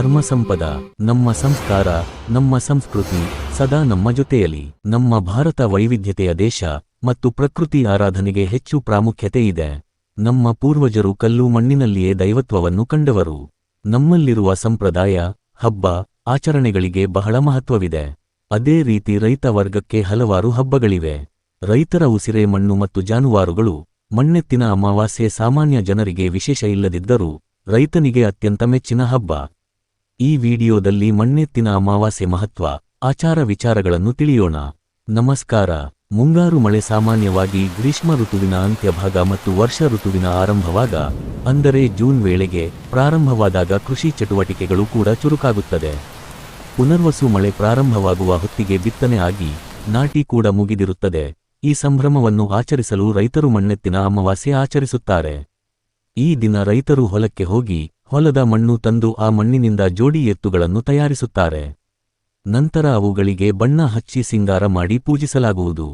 ಧರ್ಮ ಸಂಪದ ನಮ್ಮ ಸಂಸ್ಕಾರ, ನಮ್ಮ ಸಂಸ್ಕೃತಿ ಸದಾ ನಮ್ಮ ಜೊತೆಯಲ್ಲಿ ನಮ್ಮ ಭಾರತ ವೈವಿಧ್ಯತೆಯ ದೇಶ ಮತ್ತು ಪ್ರಕೃತಿ ಆರಾಧನೆಗೆ ಹೆಚ್ಚು ಪ್ರಾಮುಖ್ಯತೆ ಇದೆ. ನಮ್ಮ ಪೂರ್ವಜರು ಕಲ್ಲು ಮಣ್ಣಿನಲ್ಲಿಯೇ ದೈವತ್ವವನ್ನು ಕಂಡವರು. ನಮ್ಮಲ್ಲಿರುವ ಸಂಪ್ರದಾಯ, ಹಬ್ಬ, ಆಚರಣೆಗಳಿಗೆ ಬಹಳ ಮಹತ್ವವಿದೆ. ಅದೇ ರೀತಿ ರೈತ ವರ್ಗಕ್ಕೆ ಹಲವಾರು ಹಬ್ಬಗಳಿವೆ. ರೈತರ ಉಸಿರೆ ಮಣ್ಣು ಮತ್ತು ಜಾನುವಾರುಗಳು, ಮಣ್ಣೆತ್ತಿನ ಅಮಾವಾಸ್ಯೆ ಸಾಮಾನ್ಯ ಜನರಿಗೆ ವಿಶೇಷ ಇಲ್ಲದಿದ್ದರೂ ರೈತನಿಗೆ ಅತ್ಯಂತ ಮೆಚ್ಚಿನ ಹಬ್ಬ. ಈ ವಿಡಿಯೋದಲ್ಲಿ ಮಣ್ಣೆತ್ತಿನ ಅಮಾವಾಸ್ಯೆ ಮಹತ್ವ, ಆಚಾರ ವಿಚಾರಗಳನ್ನು ತಿಳಿಯೋಣ. ನಮಸ್ಕಾರ. ಮುಂಗಾರು ಮಳೆ ಸಾಮಾನ್ಯವಾಗಿ ಗ್ರೀಷ್ಮ ಋತುವಿನ ಅಂತ್ಯಭಾಗ ಮತ್ತು ವರ್ಷ ಋತುವಿನ ಆರಂಭವಾಗ, ಅಂದರೆ ಜೂನ್ ವೇಳೆಗೆ ಪ್ರಾರಂಭವಾದಾಗ ಕೃಷಿ ಚಟುವಟಿಕೆಗಳು ಕೂಡ ಚುರುಕಾಗುತ್ತದೆ. ಪುನರ್ವಸು ಮಳೆ ಪ್ರಾರಂಭವಾಗುವ ಹೊತ್ತಿಗೆ ಬಿತ್ತನೆ ಆಗಿ, ನಾಟಿ ಕೂಡ ಮುಗಿದಿರುತ್ತದೆ. ಈ ಸಂಭ್ರಮವನ್ನು ಆಚರಿಸಲು ರೈತರು ಮಣ್ಣೆತ್ತಿನ ಅಮಾವಾಸ್ಯೆ ಆಚರಿಸುತ್ತಾರೆ. ಈ ದಿನ ರೈತರು ಹೊಲಕ್ಕೆ ಹೋಗಿ ಹೊಲದ ಮಣ್ಣು ತಂದು ಆ ಮಣ್ಣಿನಿಂದ ಜೋಡಿ ಎತ್ತುಗಳನ್ನು ತಯಾರಿಸುತ್ತಾರೆ. ನಂತರ ಅವುಗಳಿಗೆ ಬಣ್ಣ ಹಚ್ಚಿ ಸಿಂಗಾರ ಮಾಡಿ ಪೂಜಿಸಲಾಗುವುದು.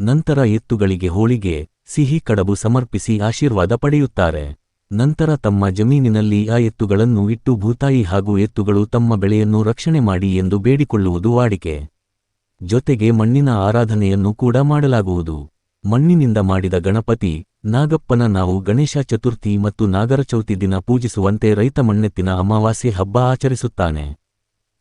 ನಂತರ ಎತ್ತುಗಳಿಗೆ ಹೋಳಿಗೆ, ಸಿಹಿ ಕಡಬು ಸಮರ್ಪಿಸಿ ಆಶೀರ್ವಾದ ಪಡೆಯುತ್ತಾರೆ. ನಂತರ ತಮ್ಮ ಜಮೀನಿನಲ್ಲಿ ಆ ಎತ್ತುಗಳನ್ನು ಇಟ್ಟು ಭೂತಾಯಿ ಹಾಗೂ ಎತ್ತುಗಳು ತಮ್ಮ ಬೆಳೆಯನ್ನು ರಕ್ಷಣೆ ಮಾಡಿ ಎಂದು ಬೇಡಿಕೊಳ್ಳುವುದು ವಾಡಿಕೆ. ಜೊತೆಗೆ ಮಣ್ಣಿನ ಆರಾಧನೆಯನ್ನು ಕೂಡ ಮಾಡಲಾಗುವುದು. ಮಣ್ಣಿನಿಂದ ಮಾಡಿದ ಗಣಪತಿ ನಾಗಪ್ಪನ ನಾವು ಗಣೇಶ ಚತುರ್ಥಿ ಮತ್ತು ನಾಗರ ಚೌತಿ ದಿನ ಪೂಜಿಸುವಂತೆ ರೈತ ಮಣ್ಣೆತ್ತಿನ ಅಮಾವಾಸ್ಯೆ ಹಬ್ಬ ಆಚರಿಸುತ್ತಾನೆ.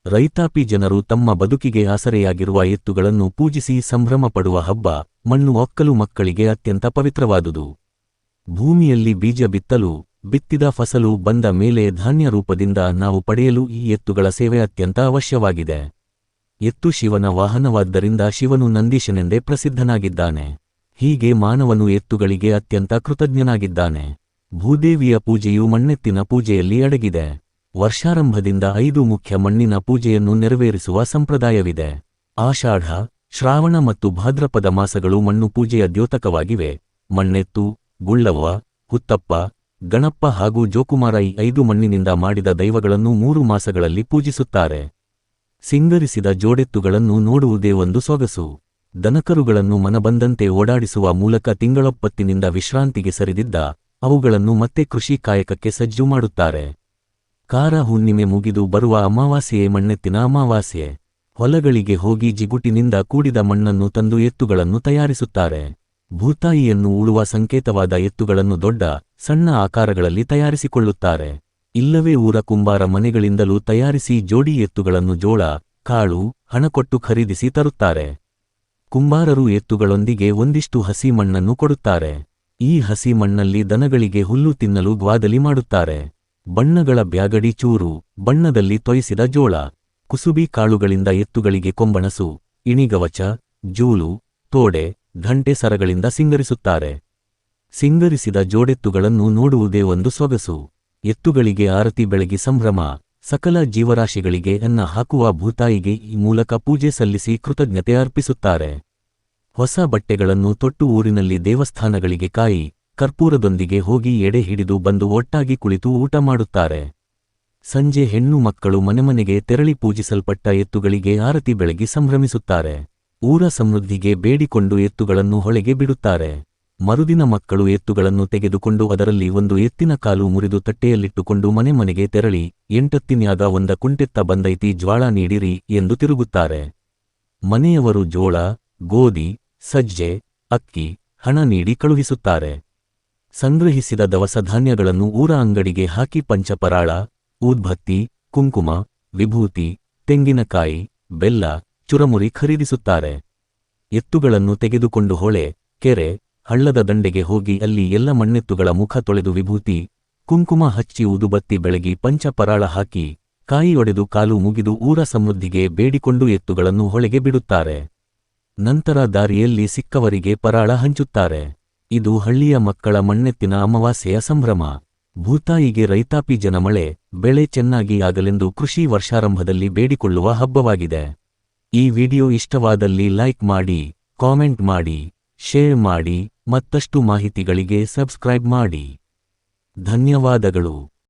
ರೈತಾಪಿ ಜನರು ತಮ್ಮ ಬದುಕಿಗೆ ಆಸರೆಯಾಗಿರುವ ಎತ್ತುಗಳನ್ನು ಪೂಜಿಸಿ ಸಂಭ್ರಮ ಪಡುವ ಹಬ್ಬ ಮಣ್ಣು ಒಕ್ಕಲು ಮಕ್ಕಳಿಗೆ ಅತ್ಯಂತ ಪವಿತ್ರವಾದುದು. ಭೂಮಿಯಲ್ಲಿ ಬೀಜ ಬಿತ್ತಲು, ಬಿತ್ತಿದ ಫಸಲು ಬಂದ ಮೇಲೆ ಧಾನ್ಯ ರೂಪದಿಂದ ನಾವು ಪಡೆಯಲು ಈ ಎತ್ತುಗಳ ಸೇವೆ ಅತ್ಯಂತ ಅವಶ್ಯವಾಗಿದೆ. ಎತ್ತು ಶಿವನ ವಾಹನವಾದ್ದರಿಂದ ಶಿವನು ನಂದೀಶನೆಂದೇ ಪ್ರಸಿದ್ಧನಾಗಿದ್ದಾನೆ. ಹೀಗೆ ಮಾನವನು ಎತ್ತುಗಳಿಗೆ ಅತ್ಯಂತ ಕೃತಜ್ಞನಾಗಿದ್ದಾನೆ. ಭೂದೇವಿಯ ಪೂಜೆಯು ಮಣ್ಣೆತ್ತಿನ ಪೂಜೆಯಲ್ಲಿ ಅಡಗಿದೆ. ವರ್ಷಾರಂಭದಿಂದ ಐದು ಮುಖ್ಯ ಮಣ್ಣಿನ ಪೂಜೆಯನ್ನು ನೆರವೇರಿಸುವ ಸಂಪ್ರದಾಯವಿದೆ. ಆಷಾಢ, ಶ್ರಾವಣ ಮತ್ತು ಭಾದ್ರಪದ ಮಾಸಗಳು ಮಣ್ಣು ಪೂಜೆಯ ದ್ಯೋತಕವಾಗಿವೆ. ಮಣ್ಣೆತ್ತು, ಗುಳ್ಳವ್ವ, ಹುತ್ತಪ್ಪ, ಗಣಪ್ಪ ಹಾಗೂ ಜೋಕುಮಾರ ಈ ಐದು ಮಣ್ಣಿನಿಂದ ಮಾಡಿದ ದೈವಗಳನ್ನು ಮೂರು ಮಾಸಗಳಲ್ಲಿ ಪೂಜಿಸುತ್ತಾರೆ. ಸಿಂಗರಿಸಿದ ಜೋಡೆತ್ತುಗಳನ್ನು ನೋಡುವುದೇ ಒಂದು ಸೊಗಸು. ದನಕರುಗಳನ್ನು ಮನಬಂದಂತೆ ಓಡಾಡಿಸುವ ಮೂಲಕ ತಿಂಗಳೊಪ್ಪತ್ತಿನಿಂದ ವಿಶ್ರಾಂತಿಗೆ ಸರಿದಿದ್ದ ಅವುಗಳನ್ನು ಮತ್ತೆ ಕೃಷಿ ಕಾಯಕಕ್ಕೆ ಸಜ್ಜು ಮಾಡುತ್ತಾರೆ. ಕಾರ ಹುಣ್ಣಿಮೆ ಮುಗಿದು ಬರುವ ಅಮಾವಾಸ್ಯೆಯೇ ಮಣ್ಣೆತ್ತಿನ ಅಮಾವಾಸ್ಯೆ. ಹೊಲಗಳಿಗೆ ಹೋಗಿ ಜಿಗುಟಿನಿಂದ ಕೂಡಿದ ಮಣ್ಣನ್ನು ತಂದು ಎತ್ತುಗಳನ್ನು ತಯಾರಿಸುತ್ತಾರೆ. ಭೂತಾಯಿಯನ್ನು ಉಳುವ ಸಂಕೇತವಾದ ಎತ್ತುಗಳನ್ನು ದೊಡ್ಡ, ಸಣ್ಣ ಆಕಾರಗಳಲ್ಲಿ ತಯಾರಿಸಿಕೊಳ್ಳುತ್ತಾರೆ. ಇಲ್ಲವೇ ಊರ ಕುಂಬಾರ ಮನೆಗಳಿಂದಲೂ ತಯಾರಿಸಿ ಜೋಡಿ ಎತ್ತುಗಳನ್ನು ಜೋಳ, ಕಾಳು, ಹಣಕೊಟ್ಟು ಖರೀದಿಸಿ ತರುತ್ತಾರೆ. ಕುಂಬಾರರು ಎತ್ತುಗಳೊಂದಿಗೆ ಒಂದಿಷ್ಟು ಹಸಿ ಮಣ್ಣನ್ನು ಕೊಡುತ್ತಾರೆ. ಈ ಹಸಿ ಮಣ್ಣಲ್ಲಿ ದನಗಳಿಗೆ ಹುಲ್ಲು ತಿನ್ನಲು ಗ್ವಾದಲಿ ಮಾಡುತ್ತಾರೆ. ಬಣ್ಣಗಳ ಬ್ಯಾಗಡಿ ಚೂರು, ಬಣ್ಣದಲ್ಲಿ ತೊಯಿಸಿದ ಜೋಳ, ಕುಸುಬಿ ಕಾಳುಗಳಿಂದ ಎತ್ತುಗಳಿಗೆ ಕೊಂಬಣಸು, ಇಣಿಗವಚ, ಜೂಲು, ತೋಡೆ, ಘಂಟೆ ಸರಗಳಿಂದ ಸಿಂಗರಿಸುತ್ತಾರೆ. ಸಿಂಗರಿಸಿದ ಜೋಡೆತ್ತುಗಳನ್ನು ನೋಡುವುದೇ ಒಂದು ಸೊಗಸು. ಎತ್ತುಗಳಿಗೆ ಆರತಿ ಬೆಳಗಿ ಸಂಭ್ರಮ. ಸಕಲ ಜೀವರಾಶಿಗಳಿಗೆ ಅನ್ನ ಹಾಕುವ ಭೂತಾಯಿಗೆ ಈ ಮೂಲಕ ಪೂಜೆ ಸಲ್ಲಿಸಿ ಕೃತಜ್ಞತೆ ಅರ್ಪಿಸುತ್ತಾರೆ. ಹೊಸ ಬಟ್ಟೆಗಳನ್ನು ತೊಟ್ಟು ಊರಿನಲ್ಲಿ ದೇವಸ್ಥಾನಗಳಿಗೆ ಕಾಯಿ, ಕರ್ಪೂರದೊಂದಿಗೆ ಹೋಗಿ ಎಡೆ ಹಿಡಿದು ಬಂದು ಒಟ್ಟಾಗಿ ಕುಳಿತು ಊಟ ಮಾಡುತ್ತಾರೆ. ಸಂಜೆ ಹೆಣ್ಣು ಮಕ್ಕಳು ಮನೆಮನೆಗೆ ತೆರಳಿ ಪೂಜಿಸಲ್ಪಟ್ಟ ಎತ್ತುಗಳಿಗೆ ಆರತಿ ಬೆಳಗಿ ಸಂಭ್ರಮಿಸುತ್ತಾರೆ. ಊರ ಸಮೃದ್ಧಿಗೆ ಬೇಡಿಕೊಂಡು ಎತ್ತುಗಳನ್ನು ಹೊಳೆಗೆ ಬಿಡುತ್ತಾರೆ. ಮರುದಿನ ಮಕ್ಕಳು ಎತ್ತುಗಳನ್ನು ತೆಗೆದುಕೊಂಡು ಅದರಲ್ಲಿ ಒಂದು ಎತ್ತಿನ ಕಾಲು ಮುರಿದು ತಟ್ಟೆಯಲ್ಲಿಟ್ಟುಕೊಂಡು ಮನೆ ಮನೆಗೆ ತೆರಳಿ, ಎಂಟತ್ತಿನ್ಯಾಗ ಒಂದ ಕುಂಟೆತ್ತ ಬಂದೈತಿ ಜ್ವಾಳ ನೀಡಿರಿ ಎಂದು ತಿರುಗುತ್ತಾರೆ. ಮನೆಯವರು ಜೋಳ, ಗೋಧಿ, ಸಜ್ಜೆ, ಅಕ್ಕಿ, ಹಣ ನೀಡಿ ಕಳುಹಿಸುತ್ತಾರೆ. ಸಂಗ್ರಹಿಸಿದ ದವಸ ಧಾನ್ಯಗಳನ್ನು ಊರ ಅಂಗಡಿಗೆ ಹಾಕಿ ಪಂಚಪರಾಳ, ಊದ್ಭತ್ತಿ, ಕುಂಕುಮ, ವಿಭೂತಿ, ತೆಂಗಿನಕಾಯಿ, ಬೆಲ್ಲ, ಚುರಮುರಿ ಖರೀದಿಸುತ್ತಾರೆ. ಎತ್ತುಗಳನ್ನು ತೆಗೆದುಕೊಂಡು ಹೊಳೆ, ಕೆರೆ ಹಳ್ಳದ ದಂಡೆಗೆ ಹೋಗಿ ಅಲ್ಲಿ ಎಲ್ಲ ಮಣ್ಣೆತ್ತುಗಳ ಮುಖ ತೊಳೆದು ವಿಭೂತಿ, ಕುಂಕುಮ ಹಚ್ಚಿ ಉದುಬತ್ತಿ ಬೆಳಗಿ ಪಂಚಪರಾಳ ಹಾಕಿ ಕಾಯಿಯೊಡೆದು ಕಾಲು ಮುಗಿದು ಊರ ಸಮೃದ್ಧಿಗೆ ಬೇಡಿಕೊಂಡು ಎತ್ತುಗಳನ್ನು ಹೊಳೆಗೆ ಬಿಡುತ್ತಾರೆ. ನಂತರ ದಾರಿಯಲ್ಲಿ ಸಿಕ್ಕವರಿಗೆ ಪರಾಳ ಹಂಚುತ್ತಾರೆ. ಇದು ಹಳ್ಳಿಯ ಮಕ್ಕಳ ಮಣ್ಣೆತ್ತಿನ ಅಮಾವಾಸ್ಯೆಯ ಸಂಭ್ರಮ. ಭೂತಾಯಿಗೆ ರೈತಾಪಿ ಜನಮಳೆ, ಬೆಳೆ ಚೆನ್ನಾಗಿ ಆಗಲೆಂದು ಕೃಷಿ ವರ್ಷಾರಂಭದಲ್ಲಿ ಬೇಡಿಕೊಳ್ಳುವ ಹಬ್ಬವಾಗಿದೆ. ಈ ವಿಡಿಯೋ ಇಷ್ಟವಾದಲ್ಲಿ ಲೈಕ್ ಮಾಡಿ, ಕಾಮೆಂಟ್ ಮಾಡಿ, ಶೇರ್ ಮಾಡಿ. ಮತ್ತಷ್ಟು ಮಾಹಿತಿಗಳಿಗೆ ಸಬ್ಸ್ಕ್ರೈಬ್ ಮಾಡಿ. ಧನ್ಯವಾದಗಳು.